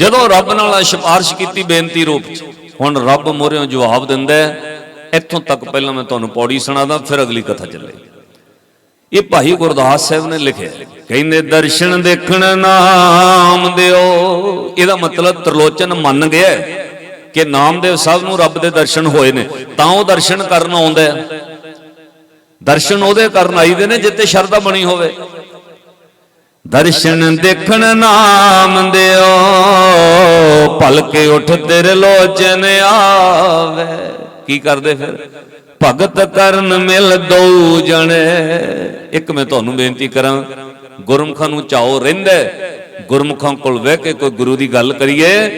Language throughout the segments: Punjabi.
ਜਦੋਂ ਰੱਬ ਨਾਲ ਸਿਫਾਰਿਸ਼ ਕੀਤੀ ਬੇਨਤੀ ਰੂਪ ਚ, ਹੁਣ ਰੱਬ ਮੋਰਿਓਂ ਜਵਾਬ ਦਿੰਦਾ ਇੱਥੋਂ ਤੱਕ ਪਹਿਲਾਂ ਮੈਂ ਤੁਹਾਨੂੰ ਪੌੜੀ ਸੁਣਾਦਾ ਫਿਰ ਅਗਲੀ ਕਥਾ ਚੱਲੇ। ਇਹ ਭਾਈ ਗੁਰਦਾਸ ਸਾਹਿਬ ਨੇ ਲਿਖਿਆ ਕਹਿੰਦੇ, ਦਰਸ਼ਨ ਦੇਖਣ ਨਾਮ ਦਿਓ। ਇਹਦਾ ਮਤਲਬ ਤਰਲੋਚਨ ਮੰਨ ਗਿਆ ਕਿ ਨਾਮਦੇਵ ਸਾਹਿਬ ਨੂੰ ਰੱਬ ਦੇ ਦਰਸ਼ਨ ਹੋਏ ਨੇ, ਤਾਂ ਉਹ ਦਰਸ਼ਨ ਕਰਨ ਆਉਂਦਾ ਦਰਸ਼ਨ ਉਹਦੇ ਕਰਨ ਆਈਦੇ ਨੇ ਜਿੱਤੇ ਸ਼ਰਧਾ ਬਣੀ ਹੋਵੇ। ਦਰਸ਼ਨ ਦੇਖਣ ਨਾਮ ਦਿਓ, ਭਲਕੇ ਉੱਠ ਤੇਰੇ ਲੋਚਨ ਆਵੇ। ਕੀ ਕਰਦੇ ਫਿਰ? ਭਗਤ ਕਰਨ ਮਿਲ ਦੋ ਜਣੇ। ਇੱਕ ਮੈਂ ਤੁਹਾਨੂੰ ਬੇਨਤੀ ਕਰਾਂ, ਗੁਰਮੁਖਾਂ ਨੂੰ ਚਾਓ ਰਹਿੰਦਾ। ਹੈ। ਗੁਰਮੁਖਾਂ ਕੋਲ ਬਹਿ ਕੇ ਕੋਈ ਗੁਰੂ ਦੀ ਗੱਲ ਕਰੀਏ,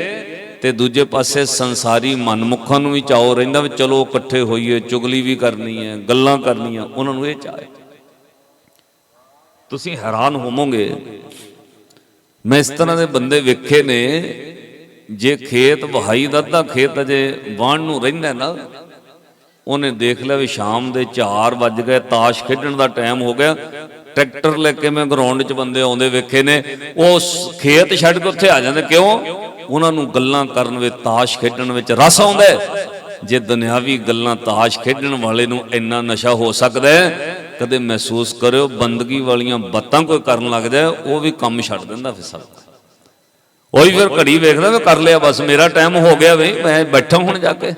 ਤੇ ਦੂਜੇ ਪਾਸੇ ਸੰਸਾਰੀ ਮਨਮੁਖਾਂ ਨੂੰ ਵੀ ਚਾਓ ਰਹਿੰਦਾ ਵੀ ਚਲੋ ਇਕੱਠੇ ਹੋਈਏ, ਚੁਗਲੀ ਵੀ ਕਰਨੀ ਹੈ, ਗੱਲਾਂ ਕਰਨੀਆਂ, ਉਹਨਾਂ ਨੂੰ ਇਹ ਚਾਹੇ ਤੁਸੀਂ ਹੈਰਾਨ ਹੋਵੋਗੇ। ਮੈਂ ਇਸ ਤਰ੍ਹਾਂ ਦੇ ਬੰਦੇ ਵੇਖੇ ਨੇ, ਜੇ ਖੇਤ ਵਹਾਈ ਦਾ ਤਾਂ ਖੇਤ ਅਜੇ ਵਾਣ ਨੂੰ ਰਹਿੰਦਾ ਨਾ, ਉਹਨੇ ਦੇਖ ਲਿਆ ਵੀ ਸ਼ਾਮ ਦੇ 4 ਵੱਜ ਗਏ, ਤਾਸ਼ ਖੇਡਣ ਦਾ ਟਾਈਮ ਹੋ ਗਿਆ। ਟਰੈਕਟਰ ਲੈ ਕੇ ਮੈਂ ਗਰਾਊਂਡ 'ਚ ਬੰਦੇ ਆਉਂਦੇ ਵੇਖੇ ਨੇ, ਉਹ ਖੇਤ ਛੱਡ ਕੇ ਉੱਥੇ ਆ ਜਾਂਦੇ, ਕਿਉਂ? ਉਹਨਾਂ ਨੂੰ ਗੱਲਾਂ ਕਰਨ ਵਿੱਚ, ਤਾਸ਼ ਖੇਡਣ ਵਿੱਚ ਰਸ ਆਉਂਦਾ ਜੇ ਦੁਨਿਆਵੀ ਗੱਲਾਂ ਤਾਸ਼ ਖੇਡਣ ਵਾਲੇ ਨੂੰ ਇੰਨਾ ਨਸ਼ਾ ਹੋ ਸਕਦਾ ਹੈ ਕਦੇ ਮਹਿਸੂਸ ਕਰਿਓ, ਬੰਦਗੀ ਵਾਲੀਆਂ ਬਾਤਾਂ ਕੋਈ ਕਰਨ ਲੱਗ ਜਾਏ, ਉਹ ਵੀ ਕੰਮ ਛੱਡ ਦਿੰਦਾ ਫਿਰ ਸਭ। ਉਹੀ ਫਿਰ ਘੜੀ ਵੇਖਦਾ ਵੀ ਕਰ ਲਿਆ, ਬਸ ਮੇਰਾ ਟਾਈਮ ਹੋ ਗਿਆ ਬਈ, ਮੈਂ ਬੈਠਾ ਹੁਣ ਜਾ ਕੇ।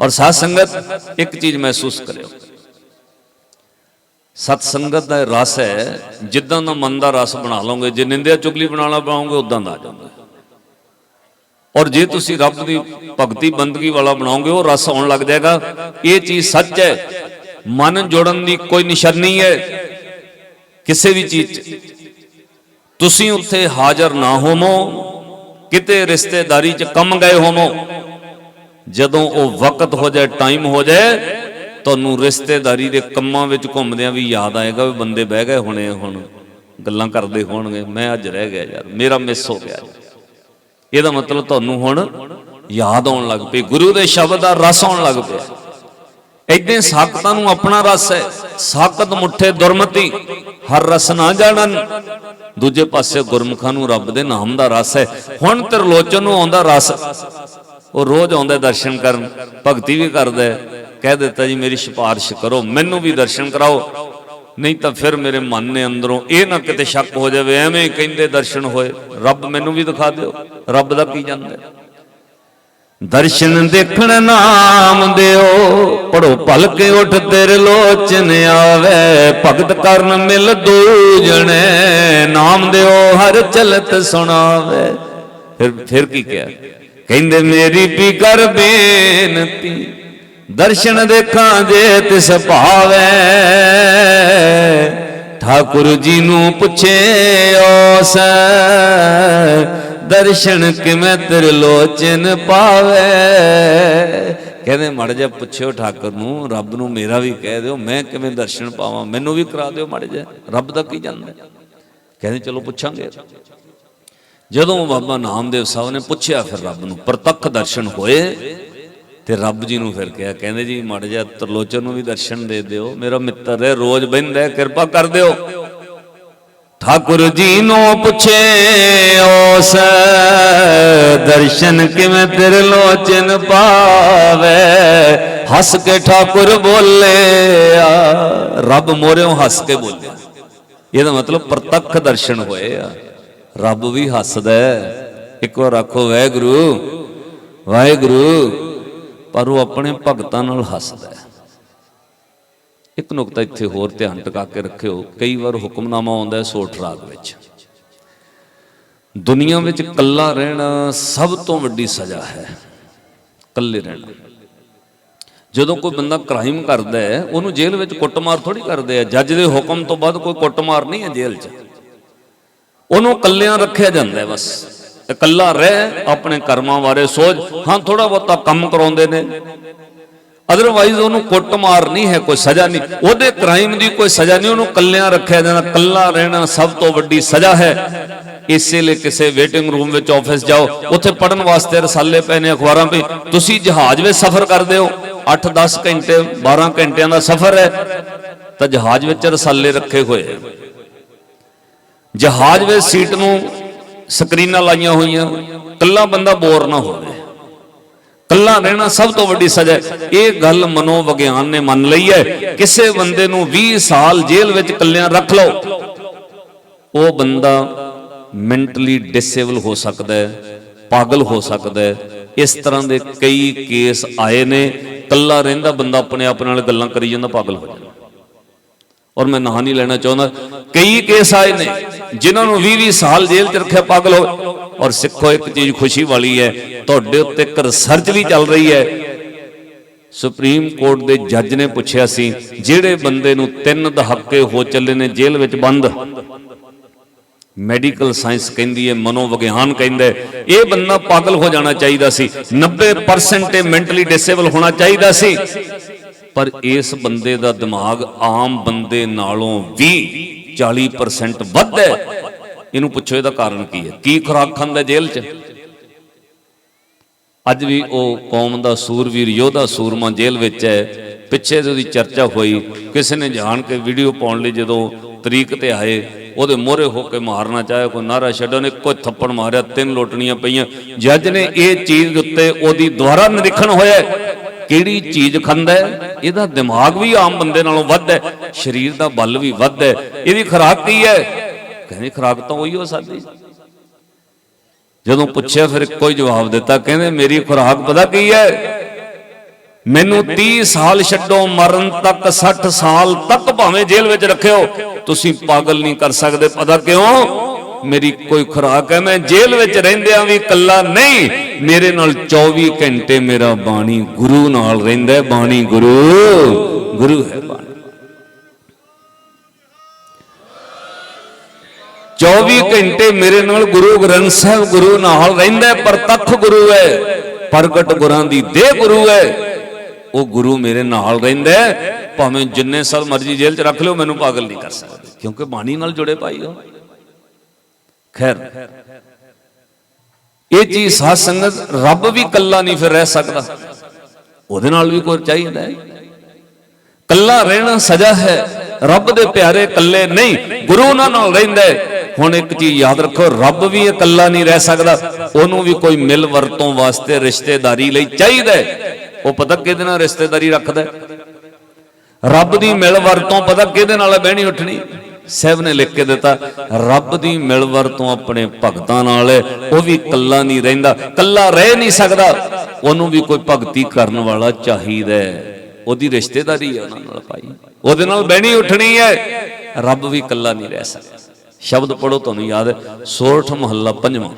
ਔਰ ਸਾਧ ਸੰਗਤ, ਇੱਕ ਚੀਜ਼ ਮਹਿਸੂਸ ਕਰਿਓ। ਸਤ ਸੰਗਤ ਦਾ ਰਸ ਹੈ, ਜਿੱਦਾਂ ਦਾ ਮਨ ਦਾ ਰਸ ਬਣਾ ਲਓਗੇ, ਜੇ ਨਿੰਦਿਆ ਚੁਗਲੀ ਬਣਾਉਣਾ ਪਾਓਗੇ ਉਦਾਂ ਦਾ ਆ ਜਾਂਦਾ। ਔਰ ਜੇ ਤੁਸੀਂ ਰੱਬ ਦੀ ਭਗਤੀ, ਬੰਦਗੀ ਵਾਲਾ ਬਣਾਓਗੇ, ਉਹ ਰਸ ਆਉਣ ਲੱਗ ਜਾਏਗਾ, ਇਹ ਚੀਜ਼ ਸੱਚ ਹੈ। ਮਨ ਜੋੜਨ ਦੀ ਕੋਈ ਨਿਸ਼ਾਨੀ ਹੈ। ਕਿਸੇ ਵੀ ਚੀਜ਼ 'ਚ। ਤੁਸੀਂ ਉੱਥੇ ਹਾਜ਼ਰ ਨਾ ਹੋਵੋ। ਕਿਤੇ ਰਿਸ਼ਤੇਦਾਰੀ 'ਚ ਕੰਮ ਗਏ ਹੋਵੋ। ਜਦੋਂ ਉਹ ਵਕਤ ਹੋ ਜਾਏ, ਟਾਈਮ ਹੋ ਜਾਏ, ਤੁਹਾਨੂੰ ਰਿਸ਼ਤੇਦਾਰੀ ਦੇ ਕੰਮਾਂ ਵਿੱਚ ਘੁੰਮਦਿਆਂ ਵੀ ਯਾਦ ਆਏਗਾ ਵੀ ਬੰਦੇ ਬਹਿ ਗਏ ਹੋਣੇ ਹੁਣ। ਗੱਲਾਂ ਕਰਦੇ ਹੋਣਗੇ, ਮੈਂ ਅੱਜ ਰਹਿ ਗਿਆ ਯਾਰ, ਮੇਰਾ ਮਿਸ ਹੋ ਗਿਆ। ਇਹਦਾ ਮਤਲਬ ਤੁਹਾਨੂੰ ਹੁਣ ਯਾਦ ਆਉਣ ਲੱਗ ਪਈ, ਗੁਰੂ ਦੇ ਸ਼ਬਦ ਦਾ ਰਸ ਆਉਣ ਲੱਗ ਪਿਆ। ਇਦਾਂ ਸਾਖਤਾਂ ਨੂੰ ਆਪਣਾ ਰਸ ਹੈ। ਸਾਖਤ ਮੁੱਠੇ ਦੁਰਮਤੀ, ਹਰ ਰਸ ਨਾ ਜਾਣਨ। ਦੂਜੇ ਪਾਸੇ ਗੁਰਮੁਖਾਂ ਨੂੰ ਰੱਬ ਦੇ ਨਾਮ ਦਾ ਰਸ ਹੈ। ਹੁਣ ਤਰਲੋਚਨ ਨੂੰ ਆਉਂਦਾ ਰਸ। ਉਹ ਰੋਜ਼ ਆਉਂਦਾ ਦਰਸ਼ਨ ਕਰਨ। ਭਗਤੀ ਵੀ ਕਰਦਾ ਕਹਿ ਦਿੱਤਾ ਜੀ, ਮੇਰੀ ਸਿਫਾਰਿਸ਼ ਕਰੋ, ਮੈਨੂੰ ਵੀ ਦਰਸ਼ਨ ਕਰਾਓ। ਨਹੀਂ ਤਾਂ ਫਿਰ ਮੇਰੇ ਮਨ ਨੇ ਅੰਦਰੋਂ ਇਹ ਨਾ ਕਿਤੇ ਸ਼ੱਕ ਹੋ ਜਾਵੇ, ਐਵੇਂ ਕਹਿੰਦੇ ਦਰਸ਼ਨ ਹੋਏ। ਰੱਬ ਮੈਨੂੰ ਵੀ ਦਿਖਾ ਦਿਓ। ਰੱਬ ਦਾ ਕੀ ਜਾਂਦਾ ਦਰਸ਼ਨ ਦੇਖਣ ਨਾਮ ਦਿਓ। ਪੜੋ ਭਲਕੇ ਉੱਠ ਤੇਰੇ ਲੋਚਨ ਆਵੇ। ਭਗਤ ਕਰਨ ਮਿਲ ਦੂਜਣੇ, ਨਾਮ ਦਿਓ ਹਰ ਚਲਤ ਸੁਣਾਵੇ। ਫਿਰ ਫਿਰ ਕੀ ਕਿਹਾ? ਕਹਿੰਦੇ, ਮੇਰੀ ਵੀ ਕਰ ਬੇਨਤੀ, ਦਰਸ਼ਨ ਦੇਖਾਂ ਜੇ ਤਿਸ ਭਾਵੇ। ਠਾਕੁਰ ਜੀ ਨੂੰ ਪੁੱਛੇ ਉਸ ਦਰਸ਼ਨ ਕਿਵੇਂ ਤਿਰਲੋਚਨ ਪਾਵੇ? ਕਹਿੰਦੇ, ਮੜ ਜਾ ਪੁੱਛਿਓ ਠਾਕੁਰ ਨੂੰ, ਰੱਬ ਨੂੰ ਮੇਰਾ ਵੀ ਕਹਿ ਦਿਓ, ਮੈਂ ਕਿਵੇਂ ਦਰਸ਼ਨ ਪਾਵਾਂ? ਮੈਨੂੰ ਵੀ ਕਰਾ ਦਿਓ ਮੜ ਜਾ ਰੱਬ ਦਾ ਕੀ ਜਾਂਦਾ? ਕਹਿੰਦੇ, ਚਲੋ ਪੁੱਛਾਂਗੇ। ਜਦੋਂ ਬਾਬਾ ਨਾਮਦੇਵ ਸਾਹਿਬ ਨੇ ਪੁੱਛਿਆ ਫਿਰ ਰੱਬ ਨੂੰ, ਪ੍ਰਤੱਖ ਦਰਸ਼ਨ ਹੋਏ ਤੇ ਰੱਬ ਜੀ ਨੂੰ ਫਿਰ ਕਿਹਾ, ਕਹਿੰਦੇ ਜੀ, ਮੜ ਜਾ ਤਰਲੋਚਨ ਨੂੰ ਵੀ ਦਰਸ਼ਨ ਦੇ ਦਿਓ। ਮੇਰਾ ਮਿੱਤਰ ਹੈ, ਰੋਜ਼ ਬਹਿੰਦਾ ਕਿਰਪਾ ਕਰ ਦਿਓ। ਠਾਕੁਰ ਜੀ ਨੂੰ ਪੁੱਛੇ, ਉਸ ਦਰਸ਼ਨ ਕਿਵੇਂ ਤੇਰੇ ਲੋਚਨ ਪਾਵੇ? ਹੱਸ ਕੇ ਠਾਕੁਰ ਬੋਲਿਆ, ਰੱਬ ਮੋਰਿਓਂ ਹੱਸ ਕੇ ਬੋਲਿਆ। ਇਹਦਾ ਮਤਲਬ ਪ੍ਰਤੱਖ ਦਰਸ਼ਨ ਹੋਏ ਆ। ਰੱਬ ਵੀ ਹੱਸਦਾ ਇੱਕ ਵਾਰ ਆਖੋ, ਵਾਹਿਗੁਰੂ ਵਾਹਿਗੁਰੂ, ਪਰ ਉਹ ਆਪਣੇ ਭਗਤਾਂ ਨਾਲ ਹੱਸਦਾ ਇੱਕ ਨੁਕਤਾ ਇੱਥੇ ਹੋਰ ਧਿਆਨ ਟਿਕਾ ਕੇ ਰੱਖਿਓ, ਕਈ ਵਾਰ ਹੁਕਮਨਾਮਾ ਆਉਂਦਾ ਹੈ ਸੋਠ ਰਾਗ ਵਿੱਚ। ਦੁਨੀਆ ਵਿੱਚ ਇਕੱਲਾ ਰਹਿਣਾ ਸਭ ਤੋਂ ਵੱਡੀ ਸਜ਼ਾ ਹੈ, ਇਕੱਲੇ ਰਹਿਣਾ। ਜਦੋਂ ਕੋਈ ਬੰਦਾ ਕ੍ਰਾਈਮ ਕਰਦਾ ਹੈ, ਉਹਨੂੰ ਜੇਲ੍ਹ ਵਿੱਚ ਕੁੱਟਮਾਰ ਥੋੜੀ ਕਰਦੇ ਆ, ਜੱਜ ਦੇ ਹੁਕਮ ਤੋਂ ਬਾਅਦ ਕੋਈ ਕੁੱਟਮਾਰ ਨਹੀਂ ਹੈ ਜੇਲ੍ਹ 'ਚ। ਉਹਨੂੰ ਇਕੱਲਿਆਂ ਰੱਖਿਆ ਜਾਂਦਾ ਹੈ ਬਸ। ਇਕੱਲਾ ਰਹਿ, ਆਪਣੇ ਕਰਮਾਂ ਬਾਰੇ ਸੋਚ, ਹਾਂ ਥੋੜਾ ਬਹੁਤਾ ਕੰਮ ਕਰਾਉਂਦੇ ਨੇ। ਅਦਰਵਾਈਜ਼ ਉਹਨੂੰ ਕੁੱਟਮਾਰ ਨਹੀਂ ਹੈ, ਕੋਈ ਸਜ਼ਾ ਨਹੀਂ। ਉਹਦੇ ਕ੍ਰਾਈਮ ਦੀ ਕੋਈ ਸਜ਼ਾ ਨਹੀਂ, ਉਹਨੂੰ ਕੱਲਿਆਂ ਰੱਖਿਆ ਜਾਣਾ ਕੱਲਾ ਰਹਿਣਾ ਸਭ ਤੋਂ ਵੱਡੀ ਸਜ਼ਾ ਹੈ। ਇਸੇ ਲਈ ਕਿਸੇ ਵੇਟਿੰਗ ਰੂਮ ਵਿੱਚ ਆਫਿਸ ਜਾਓ, ਉੱਥੇ ਪੜਨ ਵਾਸਤੇ ਰਸਾਲੇ ਪਏ ਨੇ ਅਖਬਾਰਾਂ 'ਤੇ ਤੁਸੀਂ ਜਹਾਜ਼ ਵਿੱਚ ਸਫ਼ਰ ਕਰਦੇ ਹੋ 8-10 ਘੰਟੇ 12 ਘੰਟਿਆਂ ਦਾ ਸਫ਼ਰ ਹੈ, ਤਾਂ ਜਹਾਜ਼ ਵਿੱਚ ਰਸਾਲੇ ਰੱਖੇ ਹੋਏ ਜਹਾਜ਼ ਵਿੱਚ ਸੀਟ ਨੂੰ ਸਕਰੀਨਾਂ ਲਾਈਆਂ ਹੋਈਆਂ ਕੱਲਾ ਬੰਦਾ ਬੋਰ ਨਾ ਹੋਵੇ। ਕੱਲਾ ਰਹਿਣਾ ਸਭ ਤੋਂ ਵੱਡੀ ਸਜ਼ਾ ਹੈ। ਇਹ ਗੱਲ ਮਨੋਵਿਗਿਆਨ ਨੇ ਮੰਨ ਲਈ ਹੈ। ਕਿਸੇ ਬੰਦੇ ਨੂੰ 20 ਸਾਲ ਜੇਲ੍ਹ ਵਿੱਚ ਕੱਲਿਆਂ ਰੱਖ ਲਓ। ਉਹ ਬੰਦਾ ਮੈਂਟਲੀ ਡਿਸੇਬਲ ਹੋ ਸਕਦਾ ਹੈ, ਪਾਗਲ ਹੋ ਸਕਦਾ ਹੈ। ਇਸ ਤਰ੍ਹਾਂ ਦੇ ਕਈ ਕੇਸ ਆਏ ਨੇ। ਕੱਲਾ ਰਹਿੰਦਾ ਬੰਦਾ ਆਪਣੇ ਆਪ ਨਾਲ ਗੱਲਾਂ ਕਰੀ ਜਾਂਦਾ, ਪਾਗਲ ਹੋ ਜਾਂਦਾ। ਔਰ ਮੈਂ ਨਾਂ ਨਹੀਂ ਲੈਣਾ ਚਾਹੁੰਦਾ। ਕਈ ਕੇਸ ਆਏ ਨੇ। ਜਿਨ੍ਹਾਂ ਨੂੰ 20-20 ਸਾਲ ਜੇਲ੍ਹ 'ਚ ਰੱਖਿਆ ਪਾਗਲ ਹੋ ਔਰ ਸਿੱਖੋ ਇੱਕ ਚੀਜ਼ ਖੁਸ਼ੀ ਵਾਲੀ ਹੈ, ਤੁਹਾਡੇ ਉੱਤੇ ਇੱਕ ਰਿਸਰਚ ਵੀ ਚੱਲ ਰਹੀ ਹੈ। ਸੁਪਰੀਮ ਕੋਰਟ ਦੇ ਜੱਜ ਨੇ ਪੁੱਛਿਆ ਸੀ, ਜਿਹੜੇ ਬੰਦੇ ਨੂੰ ਤਿੰਨ ਦਹਾਕੇ ਹੋ ਚੱਲੇ ਨੇ ਜੇਲ੍ਹ ਵਿੱਚ ਬੰਦ? ਮੈਡੀਕਲ ਸਾਇੰਸ ਕਹਿੰਦੀ ਹੈ ਮਨੋਵਿਗਿਆਨ ਕਹਿੰਦਾ ਇਹ ਬੰਦਾ ਪਾਗਲ ਹੋ ਜਾਣਾ ਚਾਹੀਦਾ ਸੀ 90% ਇਹ ਮੈਂਟਲੀ ਡਿਸੇਬਲ ਹੋਣਾ ਚਾਹੀਦਾ ਸੀ। ਪਰ ਇਸ ਬੰਦੇ ਦਾ ਦਿਮਾਗ ਆਮ ਬੰਦੇ ਨਾਲੋਂ ਵੀ 40% ਵੱਧ ਹੈ। ਇਹਨੂੰ ਪੁੱਛੋ ਇਹਦਾ ਕਾਰਨ ਕੀ ਹੈ। ਕੀ ਖੁਰਾਕ ਖਾਂਦਾ ਜੇਲ੍ਹ 'ਚ? ਅੱਜ ਵੀ ਉਹ ਕੌਮ ਦਾ ਸੂਰਵੀਰ, ਯੋਧਾ ਸੂਰਮਾ ਜੇਲ੍ਹ ਵਿੱਚ ਹੈ। ਪਿੱਛੇ ਉਹਦੀ ਚਰਚਾ ਹੋਈ, ਕਿਸੇ ਨੇ ਜਾਣ ਕੇ ਵੀਡੀਓ ਪਾਉਣ ਲਈ ਜਦੋਂ ਤਰੀਕ ਤੇ ਆਏ, ਉਹਦੇ ਮੋਹਰੇ ਹੋ ਕੇ ਮਾਰਨਾ ਚਾਹਿਆ, ਕੋਈ ਨਾਰਾ ਛੱਡੋ ਨੇ ਕੋਈ ਥੱਪੜ ਮਾਰਿਆ, ਤਿੰਨ ਲੋਟਣੀਆਂ ਪਈਆਂ। ਜੱਜ ਨੇ ਇਹ ਚੀਜ਼ ਉੱਤੇ ਉਹਦੀ ਦੁਬਾਰਾ ਨਿਰੀਖਣ ਹੋਇਆ। ਕਿਹੜੀ ਚੀਜ਼ ਖਾਂਦਾ ਇਹਦਾ ਦਿਮਾਗ ਵੀ ਆਮ ਬੰਦੇ ਨਾਲੋਂ ਵੱਧ ਹੈ, ਸਰੀਰ ਦਾ ਬਲ ਵੀ ਵੱਧ ਹੈ। ਇਹਦੀ ਖੁਰਾਕ ਕੀ ਹੈ? ਕਹਿੰਦੇ ਖੁਰਾਕ ਤਾਂ ਉਹੀ ਹੋ ਸਕਦੀ। ਜਦੋਂ ਪੁੱਛਿਆ ਫਿਰ ਇੱਕੋ ਹੀ ਜਵਾਬ ਦਿੱਤਾ, ਕਹਿੰਦੇ ਮੇਰੀ ਖੁਰਾਕ ਪਤਾ ਕੀ ਹੈ? ਮੈਨੂੰ 30 ਸਾਲ ਛੱਡੋ, ਮਰਨ ਤੱਕ 60 ਸਾਲ ਤੱਕ ਭਾਵੇਂ ਜੇਲ੍ਹ ਵਿੱਚ ਰੱਖਿਓ। ਤੁਸੀਂ ਪਾਗਲ ਨਹੀਂ ਕਰ ਸਕਦੇ, ਪਤਾ ਕਿਉਂ? ਮੇਰੀ ਕੋਈ ਖੁਰਾਕ ਹੈ? ਮੈਂ ਜੇਲ੍ਹ ਵਿੱਚ ਰਹਿੰਦਿਆਂ ਵੀ ਇਕੱਲਾ ਨਹੀਂ। ਮੇਰੇ ਨਾਲ 24 ਘੰਟੇ ਮੇਰਾ ਬਾਣੀ ਗੁਰੂ ਨਾਲ ਰਹਿੰਦਾ ਬਾਣੀ ਗੁਰੂ ਗੁਰੂ ਹੈ ਬਾਣੀ। 24 ਘੰਟੇ ਮੇਰੇ ਨਾਲ ਗੁਰੂ ਗ੍ਰੰਥ ਸਾਹਿਬ ਗੁਰੂ ਨਾਲ ਰਹਿੰਦਾ ਪ੍ਰਤੱਖ ਗੁਰੂ ਹੈ। ਪ੍ਰਗਟ ਗੁਰਾਂ ਦੀ ਦੇਹ ਗੁਰੂ ਹੈ। ਉਹ ਗੁਰੂ ਮੇਰੇ ਨਾਲ ਰਹਿੰਦਾ ਭਾਵੇਂ ਜਿੰਨੇ ਸਾਲ ਮਰਜ਼ੀ ਜੇਲ੍ਹ 'ਚ ਰੱਖ ਲਿਓ, ਮੈਨੂੰ ਪਾਗਲ ਨਹੀਂ ਕਰ ਸਕਦੇ। ਕਿਉਂਕਿ ਬਾਣੀ ਨਾਲ ਜੁੜੇ ਭਾਈ ਹੋ। ਖੈਰ। ਇਹ ਚੀਜ਼ ਸਾਧ ਸੰਗਤ ਰੱਬ ਵੀ ਕੱਲਾ ਨਹੀਂ ਫਿਰ ਰਹਿ ਸਕਦਾ। ਉਹਦੇ ਨਾਲ ਵੀ ਕੋਈ ਚਾਹੀਦਾ ਹੈ। ਕੱਲਾ ਰਹਿਣਾ ਸਜ਼ਾ ਹੈ। ਰੱਬ ਦੇ ਪਿਆਰੇ ਕੱਲੇ ਨਹੀਂ, ਗੁਰੂ ਉਹਨਾਂ ਨਾਲ ਰਹਿੰਦਾ ਹੁਣ ਇੱਕ ਚੀਜ਼ ਯਾਦ ਰੱਖੋ, ਰੱਬ ਵੀ ਇਕੱਲਾ ਨਹੀਂ ਰਹਿ ਸਕਦਾ। ਉਹਨੂੰ ਵੀ ਕੋਈ ਮਿਲ ਵਰਤੋਂ ਵਾਸਤੇ ਰਿਸ਼ਤੇਦਾਰੀ ਲਈ ਚਾਹੀਦਾ ਉਹ ਪਤਾ ਕਿਹਦੇ ਨਾਲ ਰਿਸ਼ਤੇਦਾਰੀ ਰੱਖਦਾ ਰੱਬ ਦੀ ਮਿਲ ਵਰਤੋਂ ਪਤਾ ਕਿਹਦੇ ਨਾਲ ਬਹਿਣੀ ਉੱਠਣੀ। ਸਾਹਿਬ ਨੇ ਲਿਖ ਕੇ ਦਿੱਤਾ, ਰੱਬ ਦੀ ਮਿਲ ਵਰਤੋਂ ਆਪਣੇ ਭਗਤਾਂ ਨਾਲ ਹੈ, ਉਹ ਵੀ ਇਕੱਲਾ ਨਹੀਂ ਰਹਿੰਦਾ, ਇਕੱਲਾ ਰਹਿ ਨਹੀਂ ਸਕਦਾ। ਉਹਨੂੰ ਵੀ ਕੋਈ ਭਗਤੀ ਕਰਨ ਵਾਲਾ ਚਾਹੀਦਾ ਹੈ। ਉਹਦੀ ਰਿਸ਼ਤੇਦਾਰੀ ਹੈ ਉਹਨਾਂ ਨਾਲ ਭਾਈ। ਉਹਦੇ ਨਾਲ ਬਹਿਣੀ, ਉੱਠਣੀ ਹੈ। ਰੱਬ ਵੀ ਇਕੱਲਾ ਨਹੀਂ ਰਹਿ ਸਕਦਾ। ਸ਼ਬਦ ਪੜੋ ਤੁਹਾਨੂੰ ਯਾਦ ਹੈ, ਸੋਰਠ ਮਹੱਲਾ ਪੰਜਵਾਂ।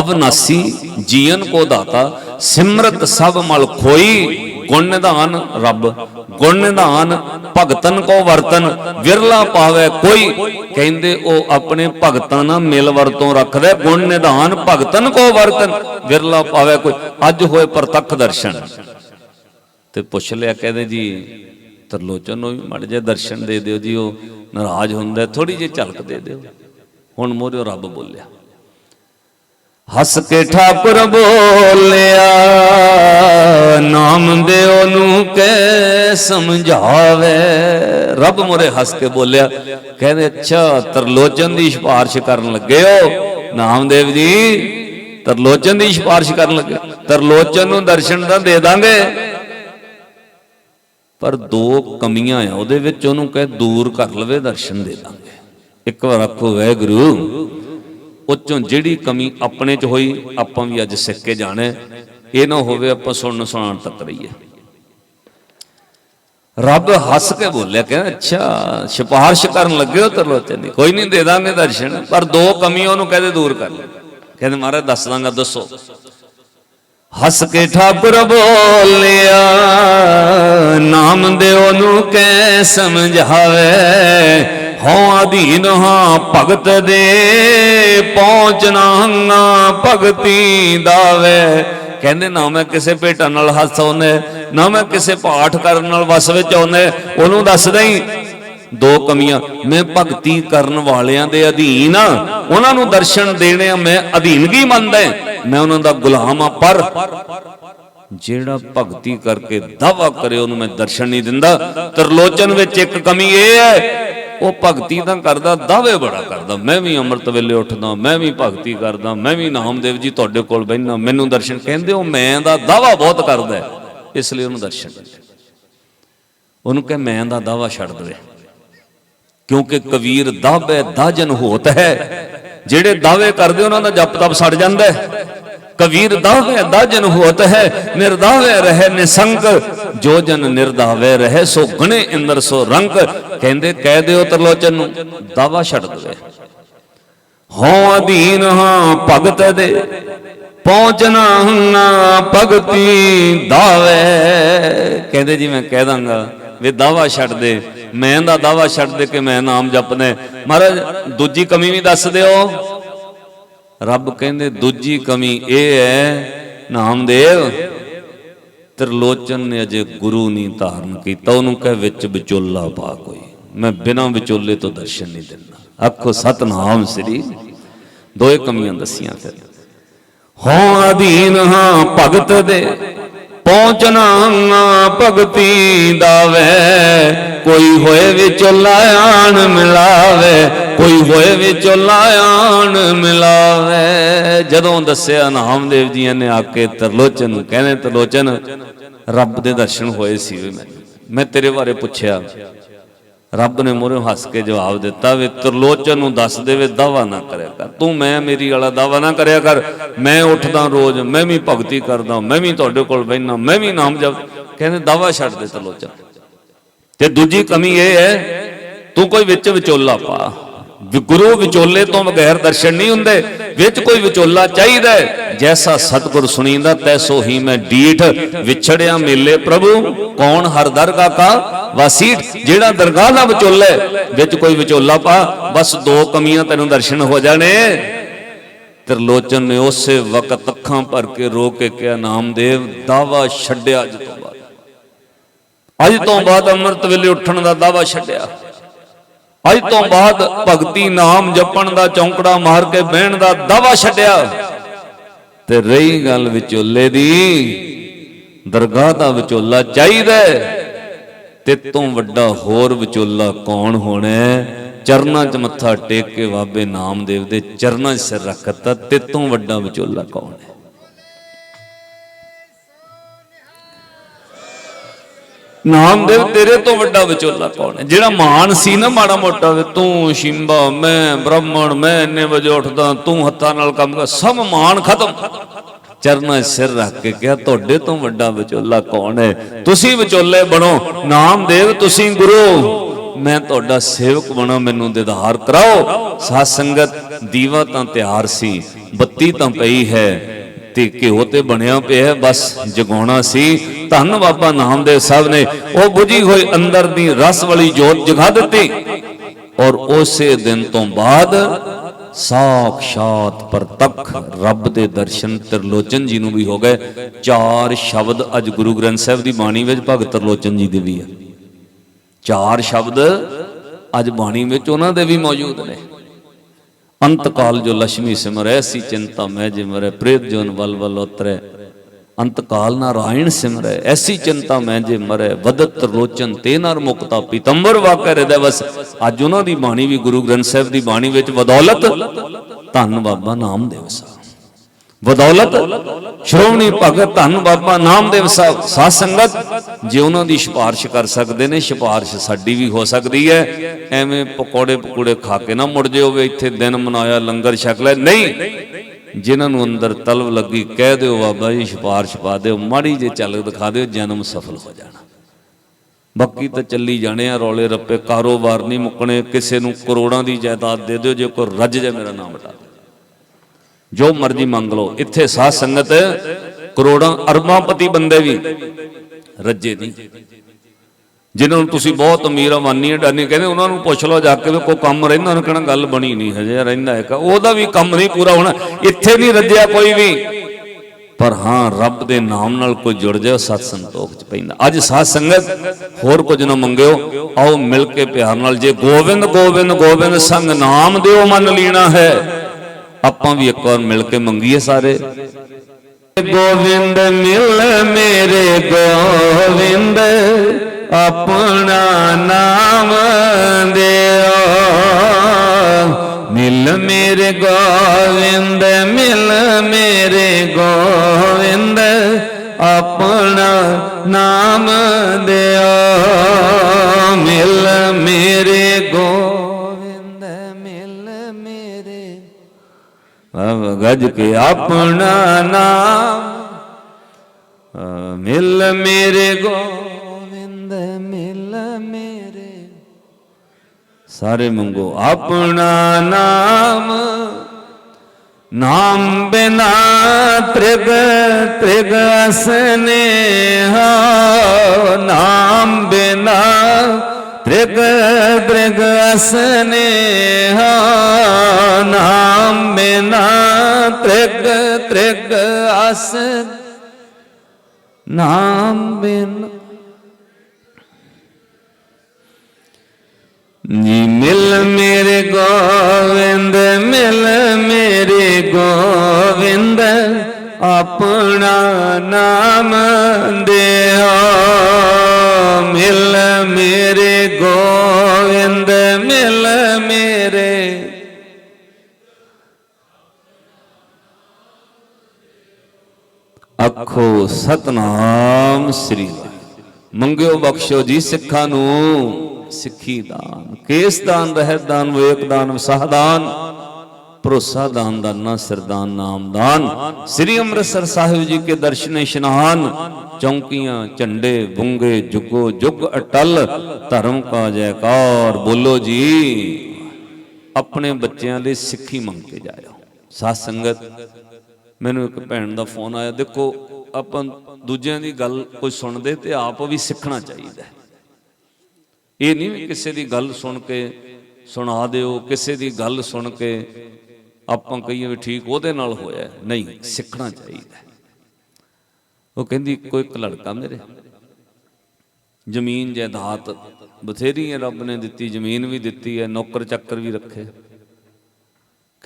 ਅਵਨਾਸੀ ਜੀਵਨ ਕੋ ਦਾਤਾ, ਸਿਮਰਤ ਸਭ ਮਲ ਖੋਈ ਗੁਣ ਨਿਧਾਨ ਰੱਬ ਗੁਣ ਨਿਧਾਨ ਭਗਤਨ ਕੋ ਵਰਤਨ, ਵਿਰਲਾ ਪਾਵੇ ਕੋਈ। ਕਹਿੰਦੇ ਉਹ ਆਪਣੇ ਭਗਤਾਂ ਨਾਲ ਮਿਲ ਵਰਤੋਂ ਰੱਖਦਾ ਗੁਣ ਨਿਧਾਨ ਭਗਤਨ ਕੋ ਵਰਤਨ, ਵਿਰਲਾ ਪਾਵੇ ਕੋਈ। ਅੱਜ ਹੋਏ ਪ੍ਰਤੱਖ ਦਰਸ਼ਨ। ਤੇ ਪੁੱਛ ਲਿਆ ਕਹਿੰਦੇ ਜੀ, ਤਰਲੋਚਨ ਨੂੰ ਵੀ ਮੜ ਜੇ ਦਰਸ਼ਨ ਦੇ ਦਿਓ ਜੀ, ਉਹ ਨਾਰਾਜ਼ ਹੁੰਦਾ ਥੋੜੀ ਜਿਹੀ ਝਲਕ ਦੇ ਦਿਓ। ਹੁਣ ਮੋਰਿਓ ਰੱਬ ਬੋਲਿਆ। ਹੱਸ ਕੇ ਠਾਕੁਰ ਬੋਲਿਆ, ਨਾਮ ਦੇ ਉਹਨੂੰ ਕੈ ਸਮਝਾਵੇ। ਰੱਬ ਮੋਰੇ ਹੱਸ ਕੇ ਬੋਲਿਆ, ਕਹਿੰਦੇ, ਅੱਛਾ, ਤਰਲੋਚਨ ਦੀ ਸਿਫਾਰਿਸ਼ ਕਰਨ ਲੱਗੇ ਹੋ। ਨਾਮਦੇਵ ਜੀ, ਤਰਲੋਚਨ ਦੀ ਸਿਫਾਰਿਸ਼ ਕਰਨ ਲੱਗੇ। ਤਰਲੋਚਨ ਨੂੰ ਦਰਸ਼ਨ ਤਾਂ ਦੇ ਦਾਂਗੇ। ਪਰ ਦੋ ਕਮੀਆਂ ਆ, ਉਹਦੇ ਵਿੱਚ ਉਹਨੂੰ ਕਹੇ, ਦੂਰ ਕਰ ਲਵੇ, ਦਰਸ਼ਨ ਦੇ ਦਾਂਗੇ। ਇੱਕ ਵਾਰ ਆਖੋ ਵੈ ਗੁਰੂ ਉਹ ਚੋਂ ਜਿਹੜੀ ਕਮੀ ਆਪਣੇ ਚ ਹੋਈ, ਆਪਾਂ ਵੀ ਅੱਜ ਸਿੱਖ ਕੇ ਜਾਣਾ ਇਹ ਨਾ ਹੋਵੇ ਆਪਾਂ ਸੁਣਨ ਸੁਣਾਉਣ ਤੱਕ ਰਹੀਏ। ਰੱਬ ਹੱਸ ਕੇ ਬੋਲਿਆ ਕਹਿੰਦਾ ਅੱਛਾ, ਸਿਫਾਰਿਸ਼ ਕਰਨ ਲੱਗੇ ਹੋ ਤਰਲੋਚਨ ਦੀ। ਕੋਈ ਨਹੀਂ ਦੇ ਦਾਂਗੇ ਦਰਸ਼ਨ, ਪਰ ਦੋ ਕਮੀਆਂ ਉਹਨੂੰ ਕਹਦੇ ਦੂਰ ਕਰ ਲੈ। ਕਹਿੰਦੇ ਮਹਾਰਾਜ ਦੱਸ ਦਾਂਗਾ, ਦੱਸੋ। ਹੱਸ ਕੇ ਠਾਕੁਰ ਬੋਲਿਆ, ਨਾਮ ਦੇ ਉਹਨੂੰ ਕੈ ਸਮਝਾਵੇ। ਹਉ ਅਧੀਨ ਹਾਂ ਭਗਤ ਦੇ, ਪਹੁੰਚਣਾ ਨਾ ਭਗਤੀ ਦਾਵੇ। ਕਹਿੰਦੇ, ਨਾ ਮੈਂ ਕਿਸੇ ਭੇਟਾਂ ਨਾਲ ਹੱਸ ਆਉਂਦੇ, ਨਾ ਮੈਂ ਕਿਸੇ ਪਾਠ ਕਰਨ ਨਾਲ ਵਸ ਵਿੱਚ ਆਉਂਦੇ। ਉਹਨੂੰ ਦੱਸਦਾ ਹੀ, ਦੋ ਕਮੀਆਂ, ਮੈਂ ਭਗਤੀ ਕਰਨ ਵਾਲਿਆਂ ਦੇ ਅਧੀਨ ਆ। ਉਹਨਾਂ ਨੂੰ ਦਰਸ਼ਨ ਦੇਣੇ ਆ, ਮੈਂ ਅਧੀਨਗੀ ਮੰਨਦਾ ਮੈਂ ਉਹਨਾਂ ਦਾ ਗੁਲਾਮ ਆ, ਪਰ ਜਿਹੜਾ ਭਗਤੀ ਕਰਕੇ ਦਾਵਾ ਕਰੇ, ਉਹਨੂੰ ਮੈਂ ਦਰਸ਼ਨ ਨਹੀਂ ਦਿੰਦਾ। ਤਰਲੋਚਨ ਵਿੱਚ ਇੱਕ ਕਮੀ ਇਹ ਹੈ ਉਹ ਭਗਤੀ ਤਾਂ ਕਰਦਾ, ਦਾਅਵੇ ਬੜਾ ਕਰਦਾ। ਮੈਂ ਵੀ ਅੰਮ੍ਰਿਤ ਵੇਲੇ ਉੱਠਦਾ, ਮੈਂ ਵੀ ਭਗਤੀ ਕਰਦਾ, ਮੈਂ ਵੀ ਨਾਮਦੇਵ ਜੀ ਤੁਹਾਡੇ ਕੋਲ ਬੈਠਣਾ ਮੈਨੂੰ ਦਰਸ਼ਨ ਕਹਿੰਦੇ ਉਹ ਮੈਂ ਦਾ ਦਾਅਵਾ ਬਹੁਤ ਕਰਦਾ ਇਸ ਲਈ ਉਹਨੂੰ ਦਰਸ਼ਨ ਉਹਨੂੰ ਕਹੇ, ਮੈਂ ਦਾ ਦਾਅਵਾ ਛੱਡ ਦੇਵੇ ਕਿਉਂਕਿ ਕਬੀਰ ਦਾਵੇ ਦਾਜਨ ਹੋਤ ਹੈ। ਜਿਹੜੇ ਦਾਅਵੇ ਕਰਦੇ, ਉਹਨਾਂ ਦਾ ਜਪ ਤਪ ਸੜ ਜਾਂਦਾ ਹੈ। ਕਬੀਰ ਦਾਵੇ ਦਾਜਨ ਹੋਤ ਹੈ ਨਿਰਦਾਵੇ ਰਹੇ ਨਿਸੰਕ ਜੋ ਜਨ ਨਿਰਦਾਵੇ ਰਹੇ, ਸੋ ਗਣੇ ਇੰਦਰ, ਸੋ ਰੰਗ। ਕਹਿੰਦੇ, ਕਹਿ ਦਿਓ ਤਰਲੋਚਨ ਨੂੰ, ਦਾਵਾ ਛੱਡ ਦੇਵੇ। ਹੋ ਅਧੀਨ ਹਾਂ ਭਗਤ ਦੇ, ਪਹੁੰਚਣਾ ਨਾ ਭਗਤੀ ਦਾਵੇ। ਕਹਿੰਦੇ ਜੀ, ਮੈਂ ਕਹਿ ਦਾਂਗਾ ਵੀ ਦਾਵਾ ਛੱਡ ਦੇ, ਮੈਂ ਦਾ ਦਾਵਾ ਛੱਡ ਦੇ ਕਿ ਮੈਂ ਨਾਮ ਜਪਦਾ ਮਹਾਰਾਜ, ਦੂਜੀ ਕਮੀ ਵੀ ਦੱਸ ਦਿਓ। ਰੱਬ ਕਹਿੰਦੇ, ਦੂਜੀ ਕਮੀ ਇਹ ਹੈ, ਨਾਮਦੇਵ, ਤ੍ਰਿਲੋਚਨ ਨੇ ਅਜੇ ਗੁਰੂ ਨਹੀਂ ਧਾਰਨ ਕੀਤਾ। ਉਹਨੂੰ ਕਹੇ, ਵਿੱਚ ਵਿਚੋਲਾ ਪਾ ਕੋਈ। ਮੈਂ ਬਿਨਾਂ ਵਿਚੋਲੇ ਤੋਂ ਦਰਸ਼ਨ ਨਹੀਂ ਦਿੰਦਾ। ਆਖੋ, ਸਤਨਾਮ ਸ੍ਰੀ ਦੋਏ ਕਮੀਆਂ ਦੱਸੀਆਂ ਫਿਰ। ਹੋਂ ਅਧੀਨ ਹਾਂ ਭਗਤ ਦੇ। ਪਹੁੰਚਣਾ ਨਾ ਭਗਤੀ ਦਾਵੇ। ਕੋਈ ਹੋਏ ਵਿਚੋਲਾ ਆਣ ਮਿਲਾਵੇ, ਕੋਈ ਹੋਏ ਵਿਚੋਲਾ ਆਣ ਮਿਲਾਵੇ। ਜਦੋਂ ਦੱਸਿਆ ਨਾਮਦੇਵ ਜੀ ਨੇ ਆ ਕੇ ਤਰਲੋਚਨ ਨੂੰ ਕਹਿੰਦੇ, ਤਰਲੋਚਨ, ਰੱਬ ਦੇ ਦਰਸ਼ਨ ਹੋਏ ਸੀ ਵੀ ਮੈਨੂੰ। ਮੈਂ ਤੇਰੇ ਬਾਰੇ ਪੁੱਛਿਆ। ਰੱਬ ਨੇ ਮੋਰੇ ਹੱਸ ਕੇ ਜਵਾਬ ਦਿੱਤਾ ਵੀ ਤਰਲੋਚਨ ਨੂੰ ਦੱਸ ਦੇਵੇ ਦਾਵਾ ਨਾ ਕਰਿਆ ਕਰ। ਤੂੰ ਮੈਂ ਮੇਰੀ ਵਾਲਾ ਦਾਵਾ ਨਾ ਕਰਿਆ ਕਰ। ਮੈਂ ਉੱਠਦਾ ਰੋਜ਼, ਮੈਂ ਵੀ ਭਗਤੀ ਕਰਦਾ, ਮੈਂ ਵੀ ਤੁਹਾਡੇ ਕੋਲ ਬੈਠਣਾ ਮੈਂ ਵੀ ਨਾਮ ਜਪ। ਕਹਿੰਦੇ ਦਾਵਾ ਛੱਡ ਦੇ ਤਰਲੋਚਨ। ਤੇ ਦੂਜੀ ਕਮੀ ਇਹ ਹੈ, ਤੂੰ ਕੋਈ ਵਿੱਚ ਵਿਚੋਲਾ ਪਾ। ਗੁਰੂ ਵਿਚੋਲੇ ਤੋਂ ਬਗੈਰ ਦਰਸ਼ਨ ਨਹੀਂ ਹੁੰਦੇ, ਵਿੱਚ ਕੋਈ ਵਿਚੋਲਾ ਚਾਹੀਦਾ ਜੈਸਾ ਸਤਿਗੁਰ ਸੁਣੀਂਦਾ, ਤੈਸੋ ਹੀ ਮੈਂ ਡੀਠ ਵਿਛੜਿਆ ਮੇਲੇ ਪ੍ਰਭੂ। ਕੌਣ ਹਰ ਦਰਗਾਹ ਕਾ ਵਾਸੀਠ? ਜਿਹੜਾ ਦਰਗਾਹ ਦਾ ਵਿਚੋਲਾ ਵਿੱਚ ਕੋਈ ਵਿਚੋਲਾ ਪਾ, ਬਸ ਦੋ ਕਮੀਆਂ ਤੈਨੂੰ ਦਰਸ਼ਨ ਹੋ ਜਾਣੇ। ਤ੍ਰਿਲੋਚਨ ਨੇ ਉਸੇ ਵਕਤ ਅੱਖਾਂ ਭਰ ਕੇ ਰੋ ਕੇ ਕਿਹਾ, ਨਾਮਦੇਵ, ਦਾਵਾ ਛੱਡਿਆ ਅੱਜ ਤੋਂ ਬਾਅਦ। ਅੱਜ ਤੋਂ ਬਾਅਦ ਅੰਮ੍ਰਿਤ ਵੇਲੇ ਉੱਠਣ ਦਾ ਦਾਵਾ ਛੱਡਿਆ। ਅੱਜ ਤੋਂ ਬਾਅਦ ਭਗਤੀ ਨਾਮ ਜਪਣ ਦਾ ਚੌਂਕੜਾ ਮਾਰ ਕੇ ਬਹਿਣ ਦਾ ਦਾਵਾ ਛੱਡਿਆ। ਤੇ ਰਹੀ ਗੱਲ ਵਿਚੋਲੇ ਦੀ, ਦਰਗਾਹ ਦਾ ਵਿਚੋਲਾ ਚਾਹੀਦਾ ਤੇ ਤੋਂ ਵੱਡਾ ਹੋਰ ਵਿਚੋਲਾ ਕੌਣ ਹੋਣਾ ਚਰਨਾਂ 'ਚ ਮੱਥਾ ਟੇਕ ਕੇ ਬਾਬੇ ਨਾਮਦੇਵ ਦੇ ਚਰਨਾਂ 'ਚ ਸਿਰ ਰੱਖਤਾ ਤੇ ਤੋਂ ਵੱਡਾ ਵਿਚੋਲਾ ਕੌਣ ਹੈ? ਨਾਮਦੇਵ ਤੇਰੇ ਤੋਂ ਵੱਡਾ ਵਿਚੋਲਾ ਕੌਣ ਹੈ? ਜਿਹੜਾ ਮਾਨ ਸੀ ਨਾ ਮਾੜਾ ਮੋਟਾ ਵੀ ਤੂੰ ਸ਼ਿੰਬਾ, ਮੈਂ ਬ੍ਰਾਹਮਣ, ਮੈਂ ਇੰਨੇ ਵਜੇ ਉੱਠਦਾ, ਤੂੰ ਹੱਥਾਂ ਨਾਲ ਕੰਮ ਕਰ, ਸਭ ਮਾਨ ਖਤਮ। ਚਰਨਾਂ ਸਿਰ ਰੱਖ ਕੇ ਕਿਹਾ, ਤੁਹਾਡੇ ਤੋਂ ਵੱਡਾ ਵਿਚੋਲਾ ਕੌਣ ਹੈ? ਤੁਸੀਂ ਵਿਚੋਲੇ ਬਣੋ। ਨਾਮਦੇਵ ਤੁਸੀਂ ਗੁਰੂ। ਮੈਂ ਤੁਹਾਡਾ ਸੇਵਕ ਬਣਾ, ਮੈਨੂੰ ਦਿਦਾਰ ਕਰਾਓ। ਸਾਧ ਸੰਗਤ, ਦੀਵਾ ਤਾਂ ਤਿਆਰ ਸੀ, ਬੱਤੀ ਤਾਂ ਪਈ ਹੈ। ਤੇ ਘਿਓ ਤੇ ਬਣਿਆ ਪਿਆ ਬਸ ਜਗਾਉਣਾ ਸੀ। ਧੰਨ ਬਾਬਾ ਨਾਮਦੇਵ ਸਾਹਿਬ ਨੇ ਉਹ ਬੁਝੀ ਹੋਈ ਅੰਦਰ ਦੀ ਰਸ ਵਾਲੀ ਜੋਤ ਜਗਾ ਦਿੱਤੀ। ਔਰ ਉਸੇ ਦਿਨ ਤੋਂ ਬਾਅਦ ਸਾਖਸ਼ਾਤ ਪ੍ਰਤੱਖ ਰੱਬ ਦੇ ਦਰਸ਼ਨ ਤਰਲੋਚਨ ਜੀ ਨੂੰ ਵੀ ਹੋ ਗਏ। ਚਾਰ ਸ਼ਬਦ ਅੱਜ ਗੁਰੂ ਗ੍ਰੰਥ ਸਾਹਿਬ ਦੀ ਬਾਣੀ ਵਿੱਚ ਭਗਤ ਤਰਲੋਚਨ ਜੀ ਦੇ ਵੀ ਆ। ਚਾਰ ਸ਼ਬਦ ਅੱਜ ਬਾਣੀ ਵਿੱਚ ਉਹਨਾਂ ਦੇ ਵੀ ਮੌਜੂਦ ਨੇ। ਅੰਤ ਕਾਲ ਜੋ ਲక్ష్ਮੀ ਸਿਮਰੈ ਐਸੀ ਚਿੰਤਾ ਮੈਂ ਜੇ ਮਰੇ, ਪ੍ਰੇਤ ਜੋਨ ਵਲ ਵਲ ਉਤਰੈ। ਅੰਤ ਕਾਲ ਨਾਰਾਇਣ ਸਿਮਰੈ, ਐਸੀ ਚਿੰਤਾ ਮੈਂ ਜੇ ਮਰੇ, ਵਦਤ ਰੋਚਨ ਤੇ ਨਰ ਮੁਕਤਾ ਪੀਤੰਬਰ ਵਾਕੈ ਹਿਰਦੈ ਵਸ। ਅੱਜ ਉਹਨਾਂ ਦੀ ਬਾਣੀ ਵੀ ਗੁਰੂ ਗ੍ਰੰਥ ਸਾਹਿਬ ਦੀ ਬਾਣੀ ਵਿੱਚ ਬਦੌਲਤ। ਧੰਨ ਬਾਬਾ ਨਾਮਦੇਵ ਸਾਹਿਬ। ਬਦੌਲਤ ਸ਼੍ਰੋਮਣੀ ਭਗਤ ਧੰਨ ਬਾਬਾ ਨਾਮਦੇਵ ਸਾਹਿਬ ਸਾਧ ਸੰਗਤ ਜੇ ਉਹਨਾਂ ਦੀ ਸਿਫਾਰਿਸ਼ ਕਰ ਸਕਦੇ ਨੇ, ਸਿਫਾਰਿਸ਼ ਸਾਡੀ ਵੀ ਹੋ ਸਕਦੀ ਹੈ। ਐਵੇਂ ਪਕੌੜੇ ਪਕੂੜੇ ਖਾ ਕੇ ਨਾ ਮੁੜ ਜਿਓ ਵੀ ਇੱਥੇ ਦਿਨ ਮਨਾਇਆ, ਲੰਗਰ ਛਕ ਲੈ ਨਹੀਂ, ਜਿਨ੍ਹਾਂ ਨੂੰ ਅੰਦਰ ਤਲਬ ਲੱਗੀ, ਕਹਿ ਦਿਓ ਬਾਬਾ ਜੀ, ਸਿਫਾਰਿਸ਼ ਪਾ ਦਿਓ, ਮਾੜੀ ਜੇ ਝਲਕ ਦਿਖਾ ਦਿਓ, ਜਨਮ ਸਫਲ ਹੋ ਜਾਣਾ। ਬਾਕੀ ਤਾਂ ਚੱਲੀ ਜਾਣੇ ਆ, ਰੌਲੇ ਰੱਪੇ, ਕਾਰੋਬਾਰ ਨਹੀਂ ਮੁੱਕਣੇ, ਕਿਸੇ ਨੂੰ ਕਰੋੜਾਂ ਦੀ ਜਾਇਦਾਦ ਦੇ ਦਿਓ, ਜੇ ਕੋਈ ਰੱਜ ਜਾ ਮੇਰਾ ਨਾਮ ਹਟਾ ਦਿਓ। ਜੋ ਮਰਜ਼ੀ ਮੰਗ ਲਓ, ਇੱਥੇ ਸਾਧ ਸੰਗਤ ਕਰੋੜਾਂ ਅਰਬਾਂ ਪਤੀ ਬੰਦੇ ਵੀ ਰੱਜੇ ਨਹੀਂ ਜਿਨ੍ਹਾਂ ਨੂੰ ਤੁਸੀਂ ਬਹੁਤ ਅਮੀਰ ਅਮਾਨੀ ਅਡਾਨੀ ਕਹਿੰਦੇ ਉਹਨਾਂ ਨੂੰ ਪੁੱਛ ਲਓ ਜਾ ਕੇ ਵੀ ਕੋਈ ਕੰਮ ਰਹਿੰਦਾ, ਉਹਨੂੰ ਕਹਿਣਾ ਗੱਲ ਬਣੀ ਨਹੀਂ, ਹਜੇ ਰਹਿੰਦਾ ਹੈ ਉਹਦਾ ਵੀ ਕੰਮ ਨਹੀਂ ਪੂਰਾ ਹੋਣਾ, ਇੱਥੇ ਨਹੀਂ ਰੱਜਿਆ ਕੋਈ ਵੀ। ਪਰ ਹਾਂ, ਰੱਬ ਦੇ ਨਾਮ ਨਾਲ ਕੋਈ ਜੁੜ ਜਾਏ ਸਤ ਸੰਤੋਖ ਚ ਪੈਂਦਾ। ਅੱਜ ਸਾਧ ਸੰਗਤ ਹੋਰ ਕੁਝ ਨਾ ਮੰਗਿਓ, ਆਓ ਮਿਲ ਕੇ ਪਿਆਰ ਨਾਲ, ਜੇ ਗੋਬਿੰਦ ਗੋਬਿੰਦ ਗੋਬਿੰਦ ਸੰਗ ਨਾਮ ਦਿਓ, ਮਨ ਲੀਣਾ ਹੈ। ਆਪਾਂ ਵੀ ਇੱਕ ਵਾਰ ਮਿਲ ਕੇ ਮੰਗੀਏ ਸਾਰੇ। ਗੋਬਿੰਦ ਮਿਲ ਮੇਰੇ ਗੋਵਿੰਦ, ਆਪਣਾ ਨਾਮ ਦਿਓ। ਮਿਲ ਮੇਰੇ ਗੋਵਿੰਦ, ਮਿਲ ਮੇਰੇ ਗੋਵਿੰਦ, ਆਪਣਾ ਨਾਮ ਦਿਓ। ਮਿਲ ਮੇਰੇ ਗੋ ਅਬ ਗਜ ਕੇ ਆਪਣਾ ਨਾਮ ਮਿਲ ਮੇਰੇ ਗੋਵਿੰਦ, ਮਿਲ ਮੇਰੇ। ਸਾਰੇ ਮੰਗੋ ਆਪਣਾ ਨਾਮ ਨਾਮ ਬਿਨਾ ਤ੍ਰਿਗ ਤ੍ਰਿਗ ਅਸਨੇਹਾ ਨਾਮ ਬਿਨਾ ਤ੍ਰਿਗ ਤ੍ਰਿਗ ਅਸਨੇਹਾ ਅਸ ਨਾਮ ਬਿਨ ਨੀ ਮਿਲ ਮੇਰੇ ਗੋਵਿੰਦ, ਮਿਲ ਮੇਰੇ ਗੋਵਿੰਦ, ਆਪਣਾ ਨਾਮ ਦਿਓ। ਮਿਲ ਮੇਰੇ ਗੋਵਿੰਦ, ਮਿਲ ਆਖੋ, ਸਤਨਾਮ ਸ੍ਰੀ ਮੰਗਿਓ ਬਖਸ਼ੋ ਜੀ ਸਿੱਖਾਂ ਨੂੰ, ਸਿੱਖੀ ਦਾਨ। ਕੇਸ ਦਾਨ, ਰਹਿਤ ਦਾਨ, ਵਿਵੇਕ ਦਾਨ, ਵਿਸਾਹ ਭਰੋਸਾ ਦਾਨ, ਦਾਨਾ ਸਰਦਾਨ ਨਾਮਦਾਨ ਸ੍ਰੀ ਅੰਮ੍ਰਿਤਸਰ ਸਾਹਿਬ ਜੀ ਕੇ ਦਰਸ਼ਨੇ ਇਸ਼ਨਾਨ, ਚੌਂਕੀਆਂ, ਝੰਡੇ, ਬੁੰਗੇ, ਜੁਗੋ, ਜੁਗ ਅਟਲ, ਧਰਮ ਕਾ ਜੈਕਾਰ, ਬੋਲੋ ਜੀ, ਆਪਣੇ ਬੱਚਿਆਂ ਲਈ ਸਿੱਖੀ ਮੰਗ ਕੇ ਜਾਇਓ। ਸਾਧ ਸੰਗਤ ਮੈਨੂੰ ਇੱਕ ਭੈਣ ਦਾ ਫੋਨ ਆਇਆ, ਦੇਖੋ, ਆਪਾਂ ਦੂਜਿਆਂ ਦੀ ਗੱਲ ਕੋਈ ਸੁਣਦੇ ਤੇ ਆਪ ਵੀ ਸਿੱਖਣਾ ਚਾਹੀਦਾ ਇਹ ਨਹੀਂ ਵੀ ਕਿਸੇ ਦੀ ਗੱਲ ਸੁਣ ਕੇ ਸੁਣਾ ਦਿਓ, ਕਿਸੇ ਦੀ ਗੱਲ ਸੁਣ ਕੇ ਆਪਾਂ ਕਹੀਏ ਵੀ ਠੀਕ ਉਹਦੇ ਨਾਲ ਹੋਇਆ ਨਹੀਂ, ਸਿੱਖਣਾ ਚਾਹੀਦਾ ਉਹ ਕਹਿੰਦੀ, ਕੋਈ ਇੱਕ ਲੜਕਾ ਮੇਰੇ, ਜ਼ਮੀਨ, ਜਾਇਦਾਦ ਬਥੇਰੀ ਹੈ, ਰੱਬ ਨੇ ਦਿੱਤੀ, ਜ਼ਮੀਨ ਵੀ ਦਿੱਤੀ ਹੈ ਨੌਕਰ ਚੱਕਰ ਵੀ ਰੱਖੇ।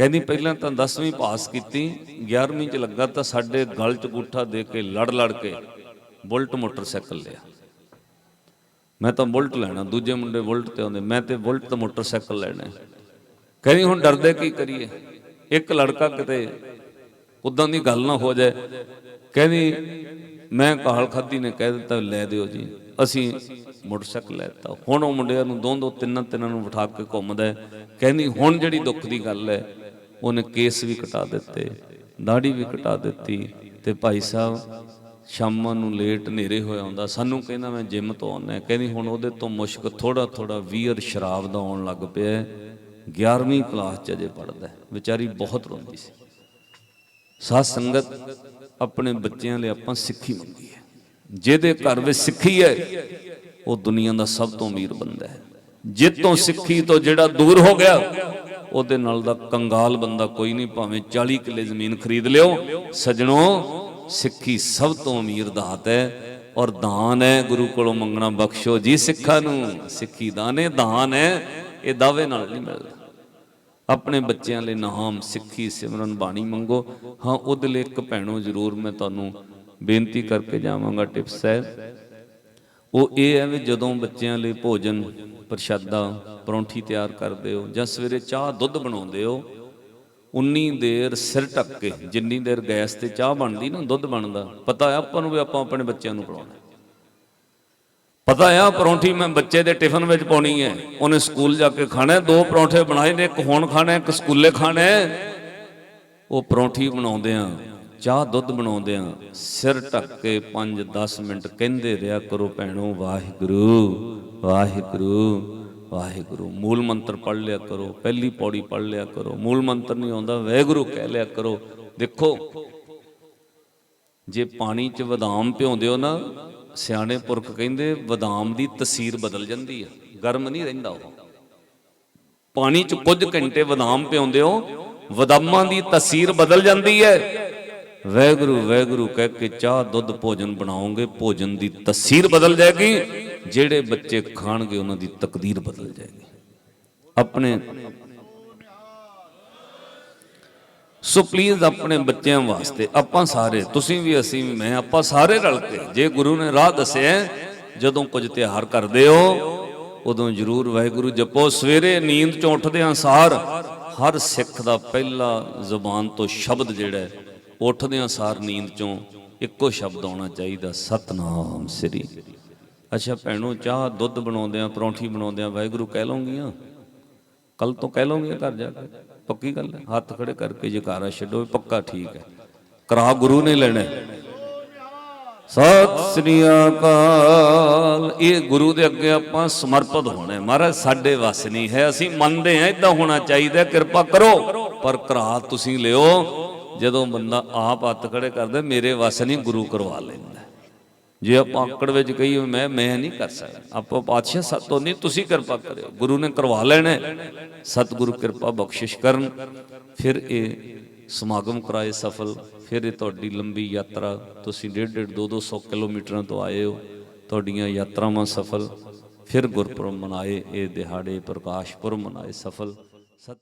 ਕਹਿੰਦੀ ਪਹਿਲਾਂ ਤਾਂ 10ਵੀਂ ਪਾਸ ਕੀਤੀ 11ਵੀਂ ਚ ਲੱਗਾ ਤਾਂ ਸਾਡੇ ਗਲ ਚ ਗੁੱਠਾ ਦੇ ਕੇ ਲੜ ਲੜ ਕੇ ਬੁਲਟ ਮੋਟਰਸਾਈਕਲ ਲਿਆ। ਮੈਂ ਤਾਂ ਬੁਲਟ ਲੈਣਾ, ਦੂਜੇ ਮੁੰਡੇ ਬੁਲਟ ਤੇ ਆਉਂਦੇ, ਮੈਂ ਤੇ ਬੁਲਟ ਤੇ ਮੋਟਰਸਾਈਕਲ ਲੈਣਾ। ਕਹਿੰਦੀ ਹੁਣ ਡਰਦੇ ਕੀ ਕਰੀਏ? ਇੱਕ ਲੜਕਾ ਕਿਤੇ ਉਦਾਂ ਦੀ ਗੱਲ ਨਾ ਹੋ ਜਾਏ। ਕਹਿੰਦੀ ਮੈਂ ਕਾਹਲ ਖਾਦੀ ਨੇ ਕਹਿ ਦਿੱਤਾ, ਲੈ ਦਿਓ ਜੀ, ਅਸੀਂ ਮੋਟਰਸਾਈਕਲ ਲੈਤਾ ਹੁਣ ਉਹ ਮੁੰਡਿਆਂ ਨੂੰ ਦੋ ਦੋ ਤਿੰਨਾਂ ਤਿੰਨਾਂ ਨੂੰ ਬਿਠਾ ਕੇ ਘੁੰਮਦਾ ਕਹਿੰਦੀ ਹੁਣ ਜਿਹੜੀ ਦੁੱਖ ਦੀ ਗੱਲ ਹੈ ਉਹਨੇ ਕੇਸ ਵੀ ਕਟਾ ਦਿੱਤੇ ਦਾੜੀ ਵੀ ਕਟਾ ਦਿੱਤੀ ਤੇ ਭਾਈ ਸਾਹਿਬ ਸ਼ਾਮਾਂ ਨੂੰ ਲੇਟ ਹਨੇਰੇ ਹੋਇਆ ਹੁੰਦਾ ਸਾਨੂੰ ਕਹਿੰਦਾ ਮੈਂ ਜਿਮ ਤੋਂ ਆਉਣਾ ਕਹਿੰਦੀ ਹੁਣ ਉਹਦੇ ਤੋਂ ਮੁਸ਼ਕ ਥੋੜਾ ਥੋੜਾ ਵੀਅਰ ਸ਼ਰਾਬ ਦਾ ਆਉਣ ਲੱਗ ਪਿਆ ਹੈ। 11ਵੀਂ ਕਲਾਸ ਚ ਅਜੇ ਪੜਦਾ ਵਿਚਾਰੀ ਬਹੁਤ ਰੋਂਦੀ ਸੀ। ਸਾਧ ਸੰਗਤ ਆਪਣੇ ਬੱਚਿਆਂ ਲਈ ਆਪਾਂ ਸਿੱਖੀ ਮੰਗੀ ਹੈ। ਜਿਹਦੇ ਘਰ ਵਿੱਚ ਸਿੱਖੀ ਹੈ, ਉਹ ਦੁਨੀਆ ਦਾ ਸਭ ਤੋਂ ਅਮੀਰ ਬੰਦਾ ਹੈ। ਜਿੱਤੋਂ ਸਿੱਖੀ ਤੋਂ ਜਿਹੜਾ ਦੂਰ ਹੋ ਗਿਆ ਉਹਦੇ ਨਾਲ ਦਾ ਕੰਗਾਲ ਬੰਦਾ ਕੋਈ ਨਹੀਂ, ਭਾਵੇਂ 40 ਕਿੱਲੇ ਜ਼ਮੀਨ ਖਰੀਦ ਲਿਓ। ਸਜਣੋ, ਸਿੱਖੀ ਸਭ ਤੋਂ ਅਮੀਰ ਦਾਤ ਹੈ ਔਰ ਦਾਨ ਹੈ। ਗੁਰੂ ਕੋਲੋਂ ਮੰਗਣਾ ਬਖਸ਼ੋ ਜੀ ਸਿੱਖਾਂ ਨੂੰ। ਸਿੱਖੀ ਦਾਨੇ ਦਾਨ ਹੈ, ਇਹ ਦਾਅਵੇ ਨਾਲ ਨਹੀਂ ਮਿਲਦਾ। ਆਪਣੇ ਬੱਚਿਆਂ ਲਈ ਨਾਮ ਸਿੱਖੀ ਸਿਮਰਨ ਬਾਣੀ ਮੰਗੋ। ਹਾਂ, ਉਹਦੇ ਲਈ ਇੱਕ ਭੈਣੋ ਜ਼ਰੂਰ ਮੈਂ ਤੁਹਾਨੂੰ ਬੇਨਤੀ ਕਰਕੇ ਜਾਵਾਂਗਾ, ਟਿਪਸ ਹੈ। ਉਹ ਇਹ ਹੈ ਵੀ ਜਦੋਂ ਬੱਚਿਆਂ ਲਈ ਭੋਜਨ ਪ੍ਰਸ਼ਾਦਾ ਪਰੌਂਠੀ ਤਿਆਰ ਕਰਦੇ ਹੋ ਜਾਂ ਸਵੇਰੇ ਚਾਹ ਦੁੱਧ ਬਣਾਉਂਦੇ ਹੋ, ਉਨੀ ਦੇਰ ਸਿਰ ਢੱਕ ਕੇ, ਜਿੰਨੀ ਦੇਰ ਗੈਸ ਤੇ ਚਾਹ ਬਣਦੀ ਨਾ, ਦੁੱਧ ਬਣਦਾ। ਪਤਾ ਹੈ ਆਪਾਂ ਨੂੰ ਵੀ ਆਪਾਂ ਆਪਣੇ ਬੱਚਿਆਂ ਨੂੰ ਪੜਾਉਣਾ ਪਤਾ ਆ ਪਰੌਂਠੀ ਮੈਂ ਬੱਚੇ ਦੇ ਟਿਫਨ ਵਿੱਚ ਪਾਉਣੀ ਹੈ। ਉਹਨੇ ਸਕੂਲ ਜਾ ਕੇ ਖਾਣਾ ਦੋ ਪਰੌਂਠੇ ਬਣਾਏ ਨੇ, ਇੱਕ ਹੁਣ ਖਾਣਾ ਇੱਕ ਸਕੂਲੇ ਖਾਣਾ ਉਹ ਪਰੌਂਠੀ ਬਣਾਉਂਦੇ ਆ ਚਾਹ ਦੁੱਧ ਬਣਾਉਂਦੇ ਆ ਸਿਰ ਢੱਕ ਕੇ 5-10 ਮਿੰਟ ਕਹਿੰਦੇ ਰਿਹਾ ਕਰੋ ਭੈਣੋ, ਵਾਹਿਗੁਰੂ ਵਾਹਿਗੁਰੂ ਵਾਹਿਗੁਰੂ। ਮੂਲ ਮੰਤਰ ਪੜ ਲਿਆ ਕਰੋ, ਪਹਿਲੀ ਪੌੜੀ ਪੜ ਲਿਆ ਕਰੋ। ਮੂਲ ਮੰਤਰ ਨਹੀਂ ਆਉਂਦਾ, ਵਾਹਿਗੁਰੂ ਕਹਿ ਲਿਆ ਕਰੋ। ਦੇਖੋ, ਜੇ ਪਾਣੀ 'ਚ ਬਦਾਮ ਭਿਉਂਦੇ ਹੋ ਨਾ, ਸਿਆਣੇ ਪੁਰਖ ਕਹਿੰਦੇ ਬਦਾਮ ਦੀ ਤਸੀਰ ਬਦਲ ਜਾਂਦੀ ਆ, ਗਰਮ ਨਹੀਂ ਰਹਿੰਦਾ ਉਹ। ਪਾਣੀ 'ਚ ਕੁਝ ਘੰਟੇ ਬਦਾਮ ਭਿਉਂਦੇ ਹੋ, ਬਦਾਮਾਂ ਦੀ ਤਸੀਰ ਬਦਲ ਜਾਂਦੀ ਹੈ। ਵੈਗੁਰੂ ਵੈਗੁਰੂ ਕਹਿ ਕੇ ਚਾਹ, ਦੁੱਧ, ਭੋਜਨ ਬਣਾਓਗੇ, ਭੋਜਨ ਦੀ ਤਸੀਰ ਬਦਲ ਜਾਏਗੀ। ਜਿਹੜੇ ਬੱਚੇ ਖਾਣਗੇ, ਉਹਨਾਂ ਦੀ ਤਕਦੀਰ ਬਦਲ ਜਾਏਗੀ। ਆਪਣੇ ਸੋ ਪਲੀਜ਼ ਆਪਣੇ ਬੱਚਿਆਂ ਵਾਸਤੇ, ਆਪਾਂ ਸਾਰੇ, ਤੁਸੀਂ ਵੀ, ਅਸੀਂ ਵੀ, ਮੈਂ, ਆਪਾਂ ਸਾਰੇ ਰਲ ਕੇ, ਜੇ ਗੁਰੂ ਨੇ ਰਾਹ ਦੱਸਿਆ ਜਦੋਂ ਕੁਝ ਤਿਉਹਾਰ ਕਰਦੇ ਹੋ, ਉਦੋਂ ਜ਼ਰੂਰ ਵਾਹਿਗੁਰੂ ਜਪੋ। ਸਵੇਰੇ ਨੀਂਦ ਚੋਂ ਉੱਠਦਿਆਂ ਸਾਰ, ਹਰ ਸਿੱਖ ਦਾ ਪਹਿਲਾ ਜ਼ੁਬਾਨ ਤੋਂ ਸ਼ਬਦ ਜਿਹੜਾ ਉੱਠਦਿਆਂ ਸਾਰ ਨੀਂਦ ਚੋਂ ਇੱਕੋ ਸ਼ਬਦ ਆਉਣਾ ਚਾਹੀਦਾ, ਸਤਨਾਮ ਸ੍ਰੀ। ਅੱਛਾ ਭੈਣੋ, ਚਾਹ ਦੁੱਧ ਬਣਾਉਂਦਿਆਂ, ਪਰੌਂਠੀ ਬਣਾਉਂਦਿਆਂ ਵਾਹਿਗੁਰੂ ਕਹਿ ਲਓਗੀਆਂ ਕੱਲ ਤੋਂ ਕਹਿ ਲਓਗੇ ਘਰ ਜਾ ਕੇ? ਪੱਕੀ ਗੱਲ ਹੈ? ਹੱਥ ਖੜੇ ਕਰਕੇ ਜਕਾਰਾ ਛੱਡੋ ਪੱਕਾ ਠੀਕ ਹੈ। ਕਰਾ ਗੁਰੂ ਨੇ ਲੈਣਾ। ਸਤਿ ਸ੍ਰੀ ਅਕਾਲ। ਇਹ ਗੁਰੂ ਦੇ ਅੱਗੇ ਆਪਾਂ ਸਮਰਪਿਤ ਹੋਣਾ ਮਹਾਰਾਜ, ਸਾਡੇ ਵੱਸ ਨਹੀਂ ਹੈ। ਅਸੀਂ ਮੰਨਦੇ ਹਾਂ ਇਦਾਂ ਹੋਣਾ ਚਾਹੀਦਾ ਕਿਰਪਾ ਕਰੋ। ਪਰ ਕਰਾ ਤੁਸੀਂ ਲਿਓ। ਜਦੋਂ ਬੰਦਾ ਆਪ ਹੱਥ ਖੜੇ ਕਰਦਾ, ਮੇਰੇ ਵੱਸ ਨਹੀਂ, ਗੁਰੂ ਕਰਵਾ ਲੈਂਦਾ। ਜੇ ਆਪਾਂ ਆਕੜ ਵਿੱਚ ਕਹੀਏ, ਮੈਂ ਮੈਂ ਨਹੀਂ ਕਰ ਸਕਦਾ। ਆਪਾਂ ਪਾਤਸ਼ਾਹ ਸਾਤੋਂ ਨਹੀਂ, ਤੁਸੀਂ ਕਿਰਪਾ ਕਰਿਓ। ਗੁਰੂ ਨੇ ਕਰਵਾ ਲੈਣਾ ਸਤਿਗੁਰੂ ਕਿਰਪਾ ਬਖਸ਼ਿਸ਼ ਕਰਨ। ਫਿਰ ਇਹ ਸਮਾਗਮ ਕਰਾਏ ਸਫਲ। ਫਿਰ ਇਹ ਤੁਹਾਡੀ ਲੰਬੀ ਯਾਤਰਾ। ਤੁਸੀਂ ਡੇਢ ਡੇਢ 2 200 ਕਿਲੋਮੀਟਰਾਂ ਤੋਂ ਆਏ ਹੋ। ਤੁਹਾਡੀਆਂ ਯਾਤਰਾਵਾਂ ਸਫਲ। ਫਿਰ ਗੁਰਪੁਰਬ ਮਨਾਏ। ਇਹ ਦਿਹਾੜੇ ਪ੍ਰਕਾਸ਼ ਪੁਰਬ ਮਨਾਏ ਸਫਲ। ਸਤ